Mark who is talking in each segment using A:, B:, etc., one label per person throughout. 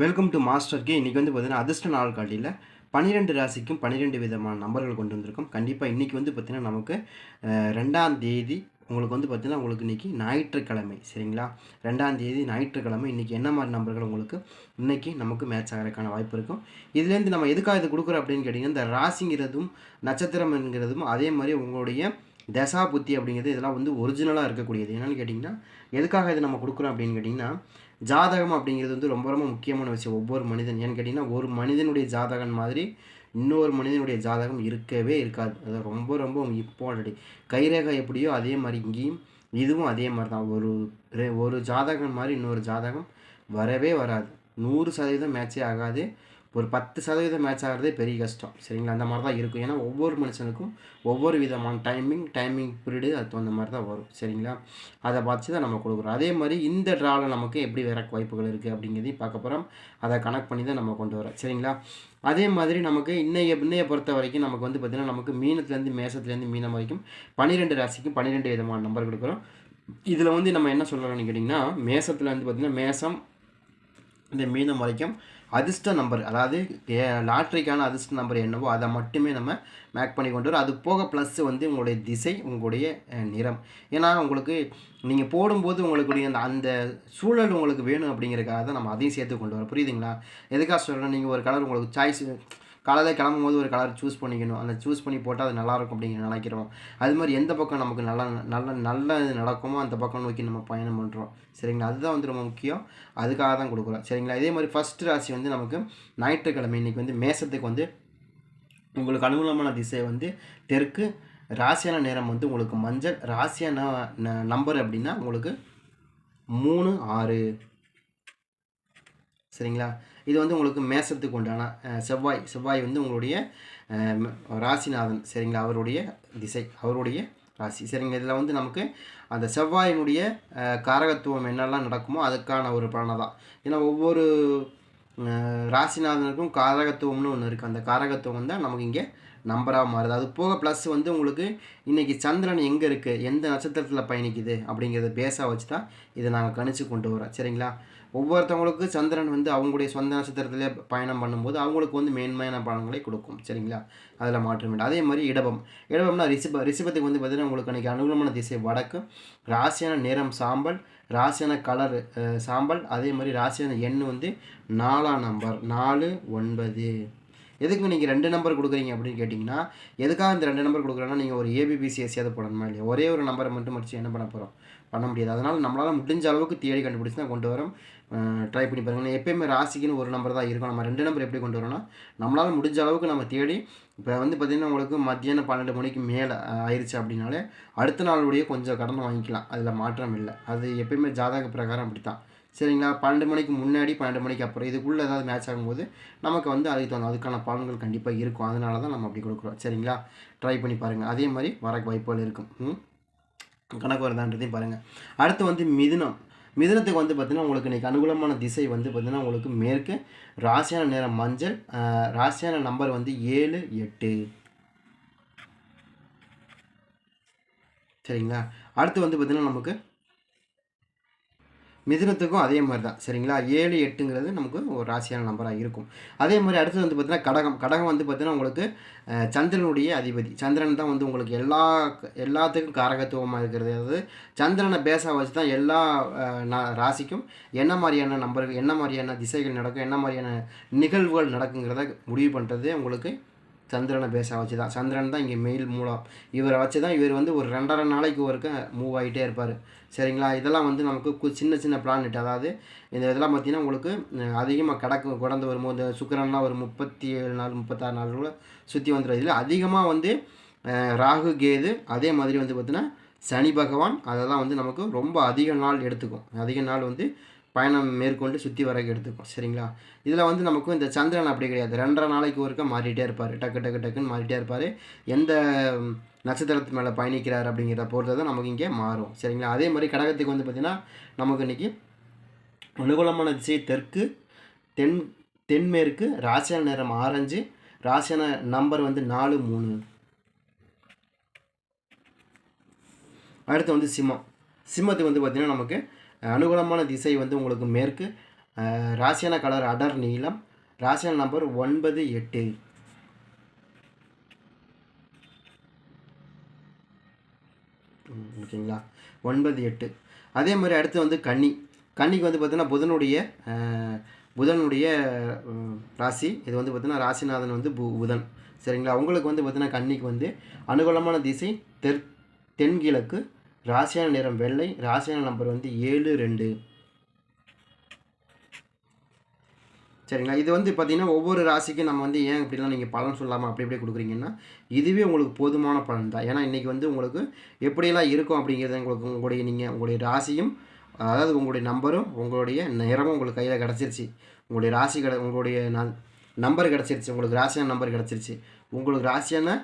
A: Welcome to master K இன்றைக்கி வந்து பார்த்தீங்கன்னா அதிர்ஷ்ட நாள் காட்டியில் பன்னிரெண்டு ராசிக்கும் பன்னிரெண்டு விதமான நம்பர்கள் கொண்டு வந்திருக்கோம். கண்டிப்பாக இன்றைக்கி வந்து பார்த்திங்கன்னா நமக்கு ரெண்டாம் தேதி உங்களுக்கு வந்து பார்த்திங்கன்னா உங்களுக்கு இன்றைக்கி ஞாயிற்றுக்கிழமை சரிங்களா? ரெண்டாம் தேதி ஞாயிற்றுக்கிழமை இன்றைக்கி என்ன மாதிரி நம்பர்கள் உங்களுக்கு இன்றைக்கி நமக்கு மேட்ச் ஆகிறதுக்கான வாய்ப்பு இருக்கும். இதுலேருந்து நம்ம எதுக்காக இது கொடுக்குறோம் அப்படின்னு கேட்டிங்கன்னா இந்த ராசிங்கிறதும் நட்சத்திரம் என்கிறதும் அதே மாதிரி உங்களுடைய தசா புத்தி அப்படிங்கிறது இதெல்லாம் வந்து ஒரிஜினலாக இருக்கக்கூடியது. என்னென்னு கேட்டிங்கன்னா எதுக்காக இது நம்ம கொடுக்குறோம் அப்படின்னு கேட்டிங்கன்னா ஜாதகம் அப்படிங்கிறது வந்து ரொம்ப ரொம்ப முக்கியமான விஷயம் ஒவ்வொரு மனிதன். ஏன்னு கேட்டிங்கன்னா ஒரு மனிதனுடைய ஜாதகம் மாதிரி இன்னொரு மனிதனுடைய ஜாதகம் இருக்கவே இருக்காது. அது ரொம்ப ரொம்ப இம்பார்ட்டன்ட் கைரேகை எப்படியோ அதே மாதிரி இங்கேயும் இதுவும் அதே மாதிரி தான் ஒரு ஒரு ஜாதகம் மாதிரி இன்னொரு ஜாதகம் வரவே வராது. நூறு சதவீதம் மேட்சே ஆகாது. ஒரு பத்து சதவீதம் மேட்ச் ஆகிறதே பெரிய கஷ்டம். சரிங்களா? அந்த மாதிரி தான் இருக்கும். ஏன்னா ஒவ்வொரு மனுஷனுக்கும் ஒவ்வொரு விதமான டைமிங் டைமிங் பீரியடு அது தகுந்த மாதிரி தான் வரும். சரிங்களா? அதை பார்த்து தான் நம்ம கொடுக்குறோம். அதே மாதிரி இந்த ட்ராவில் நமக்கு எப்படி வர வாய்ப்புகள் இருக்குது அப்படிங்கிறதையும் பார்க்க போகிறோம் அதை கனெக்ட் பண்ணி தான் நம்ம கொண்டு வரோம் சரிங்களா? அதே மாதிரி நமக்கு இன்னைய இன்னைய பொறுத்த வரைக்கும் நமக்கு வந்து பார்த்திங்கன்னா நமக்கு மீனத்துலேருந்து மேசத்துலேருந்து மீனம் வரைக்கும் பன்னிரெண்டு ராசிக்கும் பன்னிரெண்டு விதமான நம்பர் கொடுக்குறோம். இதில் வந்து நம்ம என்ன சொல்கிறோம்னு கேட்டிங்கன்னா மேசத்தில் வந்து பார்த்திங்கன்னா மேசம் இந்த மீனம் வரைக்கும் அதிர்ஷ்ட நம்பர் அதாவது ஏ- லாட்ரிக்கான அதிர்ஷ்ட நம்பர் என்னவோ அதை மட்டுமே நம்ம மேக் பண்ணி கொண்டு வரும். அது போக ப்ளஸ் வந்து உங்களுடைய திசை உங்களுடைய நிறம். ஏன்னா உங்களுக்கு நீங்கள் போடும்போது உங்களுக்கு அந்த அந்த சூழல் உங்களுக்கு வேணும் அப்படிங்கிறதுக்காக தான் நம்ம அதையும் சேர்த்து கொண்டு வரோம். புரியுதுங்களா? எதுக்காக சொல்கிறேன் நீங்கள் ஒரு கலர் உங்களுக்கு சாய்ஸ் காலையில் கிளம்பும் போது ஒரு கலர் சூஸ் பண்ணிக்கணும். அந்த சூஸ் பண்ணி போட்டால் அது நல்லாயிருக்கும் அப்படிங்கிற நினைக்கிறோம். அது மாதிரி எந்த பக்கம் நமக்கு நல்ல நல்ல நல்ல நடக்குமோ அந்த பக்கம் நோக்கி நம்ம பயணம் பண்ணுறோம் சரிங்களா? அதுதான் வந்து ரொம்ப முக்கியம். அதுக்காக தான் கொடுக்குறோம். சரிங்களா? இதே மாதிரி ஃபஸ்ட் ராசி வந்து நமக்கு ஞாயிற்றுக்கிழமை. இன்றைக்கி வந்து மேசத்துக்கு வந்து உங்களுக்கு அனுகூலமான திசை வந்து தெற்கு. ராசியான நேரம் வந்து உங்களுக்கு மஞ்சள். ராசியான ந- நம்பர் அப்படின்னா உங்களுக்கு மூணு ஆறு. சரிங்களா? இது வந்து உங்களுக்கு மேசத்துக்கு உண்டான செவ்வாய் செவ்வாய் வந்து உங்களுடைய ராசிநாதன் சரிங்களா? அவருடைய திசை அவருடைய ராசி. சரிங்க இதில் வந்து நமக்கு அந்த செவ்வாயினுடைய காரகத்துவம் என்னெல்லாம் நடக்குமோ அதுக்கான ஒரு பலனை தான். ஏன்னா ஒவ்வொரு ராசிநாதனுக்கும் காரகத்துவம்னு ஒன்று இருக்குது அந்த காரகத்துவம் தான் நமக்கு இங்கே நம்பராக மாறுது. அது போக ப்ளஸ் வந்து உங்களுக்கு இன்றைக்கி சந்திரன் எங்கே இருக்குது எந்த நட்சத்திரத்தில் பயணிக்குது? அப்படிங்கிறத பேஸாக வச்சு தான் இதை நாங்கள் கணிச்சு கொண்டு வரோம் சரிங்களா? ஒவ்வொருத்தவங்களுக்கு சந்திரன் வந்து அவங்களுடைய சொந்த நட்சத்திரத்திலே பயணம் பண்ணும்போது அவங்களுக்கு வந்து மேன்மையான பலன்களை கொடுக்கும். சரிங்களா? அதில் மாற்றம் அதே மாதிரி இடபம். இடபம்னா ரிசிப ரிசிபத்துக்கு வந்து பார்த்தீங்கன்னா உங்களுக்கு அன்றைக்கி அனுகூலமான திசை வடக்கு. ராசியான நிறம் சாம்பல் ராசியான கலர் சாம்பல். அதே மாதிரி ராசியான எண் வந்து நாலாம் நம்பர் நாலு ஒன்பது. எதுக்கு நீங்கள் ரெண்டு நம்பர் கொடுக்குறீங்க அப்படின்னு கேட்டிங்கன்னா எதுக்காக இந்த ரெண்டு நம்பர் கொடுக்குறோன்னா நீங்கள் ஒரு ஏபிபிசிஎஸ்சியாவது போடணுமா இல்லையா? ஒரே ஒரு நம்பரை மட்டும் முடிச்சு என்ன பண்ண போகிறோம் பண்ண முடியாது. அதனால் நம்மளால் முடிஞ்ச அளவுக்கு தேடி கண்டுபிடிச்சி தான் கொண்டு வரோம். ட்ரை பண்ணி பாருங்க. எப்பயுமே ராசிக்குன்னு ஒரு நம்பர் தான் இருக்கும். நம்ம ரெண்டு நம்பர் எப்படி கொண்டு வரோம்னா நம்மளால் முடிஞ்ச அளவுக்கு நம்ம தேடி இப்போ வந்து பார்த்திங்கன்னா உங்களுக்கு மத்தியானம் பன்னெண்டு மணிக்கு மேலே ஆயிடுச்சு அப்படின்னாலே அடுத்த நாளுடைய கொஞ்சம் கடன் வாங்கிக்கலாம். அதில் மாற்றம் இல்லை. அது எப்பயுமே ஜாதக பிரகாரம் அப்படி தான் சரிங்களா? பன்னெண்டு மணிக்கு முன்னாடி பன்னெண்டு மணிக்கு அப்புறம் இதுக்குள்ளே ஏதாவது மேட்ச் ஆகும்போது நமக்கு வந்து அதுக்கு தகுந்த அதுக்கான பலன்கள் கண்டிப்பாக இருக்கும். அதனால தான் நம்ம அப்படி கொடுக்குறோம். சரிங்களா? ட்ரை பண்ணி பாருங்கள் அதே மாதிரி வர வாய்ப்புகள் இருக்கும். ம்? கணக்கு வருதான்றதையும் பாருங்கள் அடுத்து வந்து மிதுனம். மிதனத்துக்கு வந்து பார்த்திங்கன்னா உங்களுக்கு இன்றைக்கி அனுகூலமான திசை வந்து பார்த்திங்கன்னா உங்களுக்கு மேற்கு ராசியான நேரம் மஞ்சள் ராசியான நம்பர் வந்து ஏழு எட்டு. சரிங்களா? அடுத்து வந்து பார்த்திங்கன்னா நமக்கு மிதுனத்துக்கும் அதே மாதிரி தான். சரிங்களா? ஏழு எட்டுங்கிறது நமக்கு ஒரு ராசியான நம்பராக இருக்கும். அதே மாதிரி அடுத்தது வந்து பார்த்தீங்கன்னா கடகம். கடகம் வந்து பார்த்தீங்கன்னா உங்களுக்கு சந்திரனுடைய அதிபதி. சந்திரன் தான் வந்து உங்களுக்கு எல்லா எல்லாத்துக்கும் காரகத்துவமாக இருக்கிறது. அதாவது சந்திரனை பேச வச்சு தான் எல்லா ராசிக்கும் என்ன மாதிரியான நம்பர்கள் என்ன மாதிரியான திசைகள் நடக்கும் என்ன மாதிரியான நிகழ்வுகள் நடக்குங்கிறத முடிவு பண்ணுறது உங்களுக்கு சந்திரனை பேச வச்சு தான் சந்திரன் தான் இங்கே மெயில் மூலம். இவரை வச்சு தான் இவர் வந்து ஒரு ரெண்டரை நாளைக்கு ஒருக்க மூவ் ஆகிட்டே இருப்பார். சரிங்களா? இதெல்லாம் வந்து நமக்கு கு- சின்ன சின்ன பிளானட் அதாவது இந்த இதெல்லாம் பார்த்தீங்கன்னா உங்களுக்கு அதிகமாக கடக்கு குடந்து வரும்போது இந்த ஒரு முப்பத்தி ஏழு நாள் முப்பத்தாறு நாள் கூட சுற்றி வந்துடும் இதில் அதிகமாக வந்து ராகு கேது அதே மாதிரி வந்து பார்த்தீங்கன்னா சனி பகவான் அதெல்லாம் வந்து நமக்கு ரொம்ப அதிக நாள் எடுத்துக்கும். அதிக நாள் வந்து பயணம் மேற்கொண்டு சுற்றி வரக்கு எடுத்துக்கும் சரிங்களா? இதில் வந்து நமக்கு இந்த சந்திரன் அப்படி கிடையாது. ரெண்டரை நாளைக்கு ஒருக்க மாறிட்டே இருப்பார். டக்கு டக்கு டக்குன்னு மாறிட்டே இருப்பார். எந்த நட்சத்திரத்து மேலே பயணிக்கிறார் அப்படிங்கிறத பொறுத்து தான் நமக்கு இங்கே மாறும் சரிங்களா? அதே மாதிரி கடகத்துக்கு வந்து பார்த்திங்கன்னா நமக்கு இன்றைக்கி அனுகூலமான திசை தெற்கு தென் தென்மேற்கு ராசியான நேரம் ஆரஞ்சு ராசியான நம்பர் வந்து நாலு மூணு. அடுத்து வந்து சிம்மம். சிம்மத்துக்கு வந்து பார்த்திங்கன்னா நமக்கு அனுகூலமான திசை வந்து உங்களுக்கு மேற்கு. ராசியான கலர் அடர் நீளம் ராசியான நம்பர் ஒன்பது எட்டு. ஓகேங்களா? ஒன்பது எட்டு. அதே மாதிரி அடுத்து வந்து கன்னி. கன்னிக்கு வந்து பார்த்தீங்கன்னா புதனுடைய புதனுடைய ராசி. இது வந்து பார்த்திங்கன்னா ராசிநாதன் வந்து பு புதன். சரிங்களா? உங்களுக்கு வந்து பார்த்திங்கன்னா கன்னிக்கு வந்து அனுகூலமான திசை தெற் தென்கிழக்கு. ராசியான நிறம் வெள்ளை ராசியான நம்பர் வந்து ஏழு ரெண்டு. சரிங்களா? இது வந்து பார்த்திங்கன்னா ஒவ்வொரு ராசிக்கும் நம்ம வந்து ஏன் இப்படிலாம் நீங்கள் பலன் சொல்லாமல் அப்படி இப்படி கொடுக்குறீங்கன்னா இதுவே உங்களுக்கு போதுமான பலன் தான். ஏன்னா இன்றைக்கி வந்து உங்களுக்கு எப்படியெல்லாம் இருக்கும் அப்படிங்கிறது உங்களுக்கு உங்களுடைய நீங்கள் உங்களுடைய ராசியும் அதாவது உங்களுடைய நம்பரும் உங்களுடைய நிறமும் உங்களுக்கு கையில் கிடச்சிருச்சு. உங்களுடைய ராசி கிட உங்களுடைய நம்பர் கிடச்சிருச்சு. உங்களுக்கு ராசியான நம்பர் கிடச்சிருச்சு. உங்களுக்கு ராசியான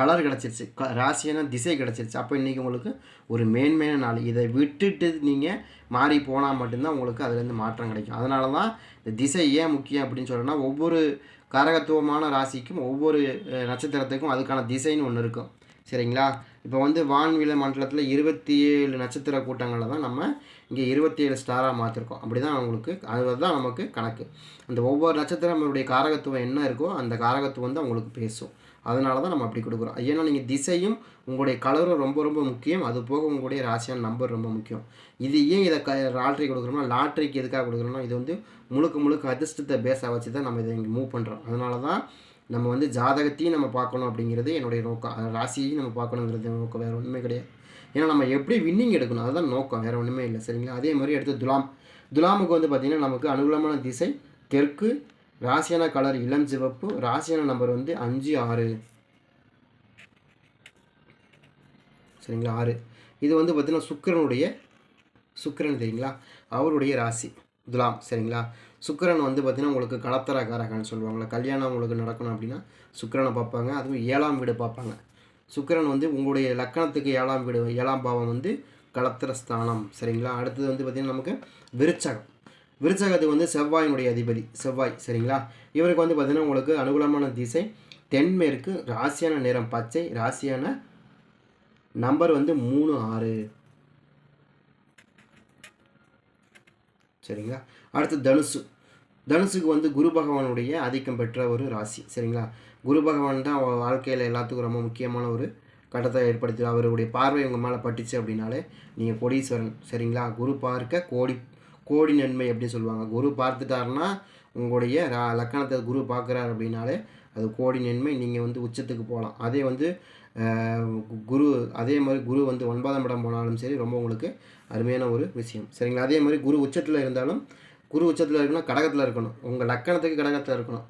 A: கலர் கிடச்சிருச்சு. க ராசியான திசை கிடச்சிருச்சு. அப்போ இன்றைக்கி உங்களுக்கு ஒரு மேன்மையான நாள். இதை விட்டுட்டு நீங்கள் மாறி போனால் மட்டும்தான் உங்களுக்கு அதுலேருந்து மாற்றம் கிடைக்கும். அதனால தான் இந்த திசை ஏன் முக்கியம் அப்படின்னு சொல்கிறேன்னா ஒவ்வொரு காரகத்துவமான ராசிக்கும் ஒவ்வொரு நட்சத்திரத்துக்கும் அதுக்கான திசைன்னு ஒன்று இருக்கும். சரிங்களா? இப்போ வந்து வான்வீல மண்டலத்தில் இருபத்தி ஏழு நட்சத்திர கூட்டங்களில் தான் நம்ம இங்கே இருபத்தி ஏழு ஸ்டாராக மாற்றிருக்கோம் அப்படி தான் உங்களுக்கு அதுதான் நமக்கு கணக்கு. அந்த ஒவ்வொரு நட்சத்திரம் நம்மளுடைய காரகத்துவம் என்ன இருக்கோ அந்த காரகத்துவம் தான் உங்களுக்கு பேசும். அதனால தான் நம்ம அப்படி கொடுக்குறோம். ஏன்னா நீங்கள் திசையும் உங்களுடைய கலரும் ரொம்ப ரொம்ப முக்கியம். அது போக உங்களுடைய ராசியான நம்பர் ரொம்ப முக்கியம். இது ஏன் இதை க லாட்ரி கொடுக்குறோம்னா லாட்ரிக்கு எதுக்காக கொடுக்குறோம்னா இது வந்து முழுக்க முழுக்க அதிர்ஷ்டத்தை பேஸாக வச்சு தான் நம்ம இதை இங்கே மூவ் பண்ணுறோம் அதனால தான் நம்ம வந்து ஜாதகத்தையும் நம்ம பார்க்கணும் அப்படிங்கிறது என்னுடைய நோக்கம். ராசியையும் நம்ம பார்க்கணுங்கிறது நோக்கம். வேறு ஒன்றுமே கிடையாது. ஏன்னா நம்ம எப்படி வின்னிங் எடுக்கணும்? அதுதான் நோக்கம். வேறு ஒன்றுமே இல்லை. சரிங்களா? அதே மாதிரி எடுத்து துலாம். துலாமுக்கு வந்து பார்த்திங்கன்னா நமக்கு அனுகூலமான திசை தெற்கு ராசியான கலர் இளம் சிவப்பு ராசியான நம்பர் வந்து அஞ்சு ஆறு. சரிங்களா? ஆறு. இது வந்து பார்த்திங்கன்னா சுக்கிரனுடைய சுக்கிரன் தெரியுங்களா? அவருடைய ராசி. துலாம். சரிங்களா? சுக்கிரன் வந்து பார்த்திங்கன்னா உங்களுக்கு கலத்தரக்காரகன்னு சொல்லுவாங்களா கல்யாணம் உங்களுக்கு நடக்கணும் அப்படின்னா சுக்கிரனை பார்ப்பாங்க. அதுவும் ஏழாம் வீடு பார்ப்பாங்க. சுக்கிரன் வந்து உங்களுடைய லக்கணத்துக்கு ஏழாம் வீடு ஏழாம் பாவம் வந்து கலத்திர ஸ்தானம். சரிங்களா? அடுத்தது வந்து பார்த்திங்கன்னா நமக்கு விருச்சகம். விருச்சகத்துக்கு வந்து செவ்வாயினுடைய அதிபதி. செவ்வாய் சரிங்களா? இவருக்கு வந்து பார்த்திங்கன்னா உங்களுக்கு அனுகூலமான திசை தென்மேற்கு ராசியான நிறம் பச்சை ராசியான நம்பர் வந்து மூணு ஆறு. சரிங்களா? அடுத்து தனுசு. தனுசுக்கு வந்து குரு பகவானுடைய ஆதிக்கம் பெற்ற ஒரு ராசி சரிங்களா? குரு பகவான் தான் வாழ்க்கையில் எல்லாத்துக்கும் ரொம்ப முக்கியமான ஒரு கட்டத்தை ஏற்படுத்தி அவருடைய பார்வை உங்கள் மேலே பட்டுச்சு அப்படின்னாலே நீங்கள் கோடீஸ்வரன் சரிங்களா? குரு பார்க்க கோடி கோடி நன்மை அப்படின்னு சொல்லுவாங்க. குரு பார்த்துட்டாருன்னா உங்களுடைய ரா- லக்கணத்தை குரு பார்க்குறாரு அப்படின்னாலே அது கோடி நன்மை. நீங்கள் வந்து உச்சத்துக்கு போகலாம். அதே வந்து கு- குரு அதே மாதிரி குரு வந்து ஒன்பதாம் இடம் போனாலும் சரி ரொம்ப உங்களுக்கு அருமையான ஒரு விஷயம். சரிங்களா? அதே மாதிரி குரு உச்சத்தில் இருந்தாலும் குரு உச்சத்தில் இருக்கணும் கடகத்தில் இருக்கணும். உங்கள் லக்கணத்துக்கு கடகத்தில் இருக்கணும்.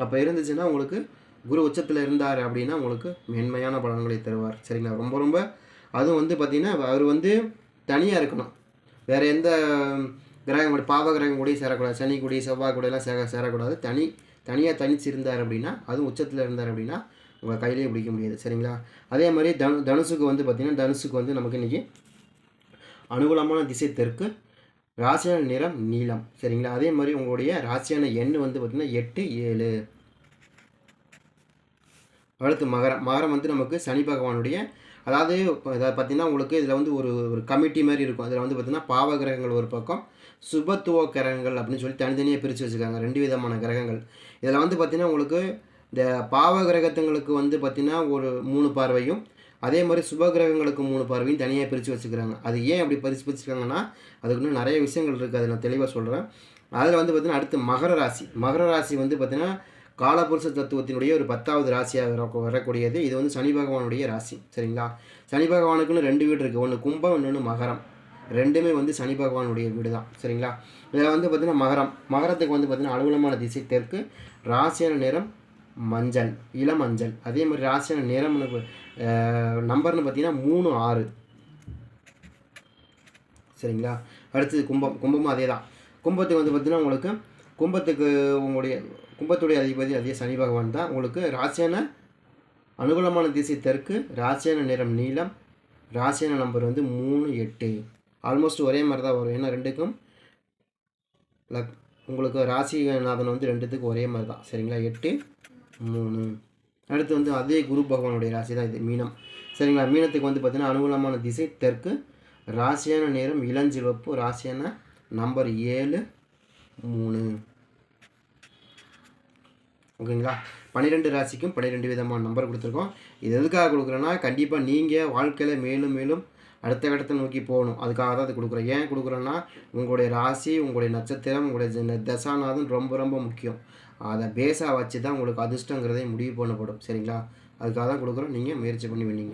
A: அப்போ இருந்துச்சுன்னா உங்களுக்கு குரு உச்சத்தில் இருந்தார் அப்படின்னா உங்களுக்கு மென்மையான பலன்களை தருவார். சரிங்களா? ரொம்ப ரொம்ப அதுவும் வந்து பார்த்திங்கன்னா அவர் வந்து தனியாக இருக்கணும். வேறு எந்த கிரகம் கூட பாவ கிரகம் கூடயும் சேரக்கூடாது. சனி கூடி செவ்வாய் கூடயெல்லாம் சேர சேரக்கூடாது. தனி தனியாக தனிச்சு இருந்தார் அப்படின்னா அதுவும் உச்சத்தில் இருந்தார் அப்படின்னா உங்களை கையிலேயே பிடிக்க முடியாது. சரிங்களா? அதே மாதிரி தனு தனுசுக்கு வந்து பார்த்திங்கன்னா தனுசுக்கு வந்து நமக்கு இன்றைக்கி அனுகூலமான திசை தெற்கு ராசியான நிறம் நீளம் சரிங்களா? அதே மாதிரி உங்களுடைய ராசியான எண் வந்து பார்த்திங்கன்னா எட்டு ஏழு. அடுத்து மகரம். மகரம் வந்து நமக்கு சனி பகவானுடைய அதாவது இப்போ இதை பார்த்தீங்கன்னா உங்களுக்கு இதில் வந்து ஒரு ஒரு கமிட்டி மாதிரி இருக்கும். அதில் வந்து பார்த்திங்கன்னா பாவ கிரகங்கள் ஒரு பக்கம் சுபத்துவ கிரகங்கள் அப்படின்னு சொல்லி தனித்தனியாக பிரித்து வச்சுருக்காங்க. ரெண்டு விதமான கிரகங்கள். இதில் வந்து பார்த்திங்கன்னா உங்களுக்கு இந்த பாவ கிரகத்துங்களுக்கு வந்து பார்த்திங்கன்னா ஒரு மூணு பார்வையும் அதே மாதிரி சுப கிரகங்களுக்கு மூணு பார்வையும் தனியாக பிரித்து வச்சுக்கிறாங்க அது ஏன் அப்படி பிரித்து பிரிச்சுருக்காங்கன்னா அதுக்கு இன்னும் நிறைய விஷயங்கள் இருக்குது அதை நான் தெளிவாக சொல்கிறேன் அதில் வந்து பார்த்திங்கன்னா அடுத்து மகர ராசி. மகர ராசி வந்து பார்த்திங்கன்னா காலபுருஷ தத்துவத்தினுடைய ஒரு பத்தாவது ராசியாக வரக்கூடியது. இது வந்து சனி பகவானுடைய ராசி. சரிங்களா? சனி பகவானுக்குன்னு ரெண்டு வீடு இருக்குது ஒன்று கும்பம் இன்னொன்று மகரம். ரெண்டுமே வந்து சனி பகவானுடைய வீடு தான் சரிங்களா? இதில் வந்து பார்த்திங்கன்னா மகரம். மகரத்துக்கு வந்து பார்த்திங்கன்னா அலுவலமான திசை தெற்கு ராசியான நிறம் மஞ்சள் இளம் மஞ்சள் அதே மாதிரி ராசியான நிறம்னு நம்பர்னு பார்த்தீங்கன்னா மூணு ஆறு. சரிங்களா? அடுத்தது கும்பம். கும்பமும் அதே தான் கும்பத்துக்கு வந்து பார்த்திங்கன்னா உங்களுக்கு கும்பத்துக்கு உங்களுடைய கும்பத்துடைய அதிபதி அதே சனி பகவான் தான். உங்களுக்கு ராசியான அனுகூலமான திசை தெற்கு ராசியான நிறம் நீளம் ராசியான நம்பர் வந்து மூணு எட்டு. ஆல்மோஸ்ட் ஒரே மாதிரி தான் வரும். ஏன்னா ரெண்டுக்கும் லக் உங்களுக்கு ராசிநாதன் வந்து ரெண்டுத்துக்கும் ஒரே மாதிரி தான் சரிங்களா? எட்டு மூணு. அடுத்து வந்து அதே குரு பகவானுடைய ராசி தான் இது மீனம். சரிங்களா? மீனத்துக்கு வந்து பார்த்திங்கன்னா அனுகூலமான திசை தெற்கு. ராசியான நேரம் இளஞ்சிவப்பு ராசியான நம்பர் ஏழு மூணு. ஓகேங்களா? பன்னிரெண்டு ராசிக்கும் பன்னிரெண்டு விதமான நம்பர் கொடுத்துருக்கோம். இது எதுக்காக கொடுக்குறேன்னா கண்டிப்பாக நீங்கள் வாழ்க்கையில் மேலும் மேலும் அடுத்த கட்டத்தை நோக்கி போகணும். அதுக்காக தான் அது கொடுக்குறேன் ஏன் கொடுக்குறேன்னா உங்களுடைய ராசி உங்களுடைய நட்சத்திரம் உங்களுடைய ஜன- தசாநாதன் ரொம்ப ரொம்ப முக்கியம். அதை பேஸாக வச்சு தான் உங்களுக்கு அதிர்ஷ்டங்கிறதே முடிவு பண்ணப்படும். சரிங்களா? அதுக்காக தான் கொடுக்குறோம். நீங்கள் முயற்சி பண்ணி வின்னிங்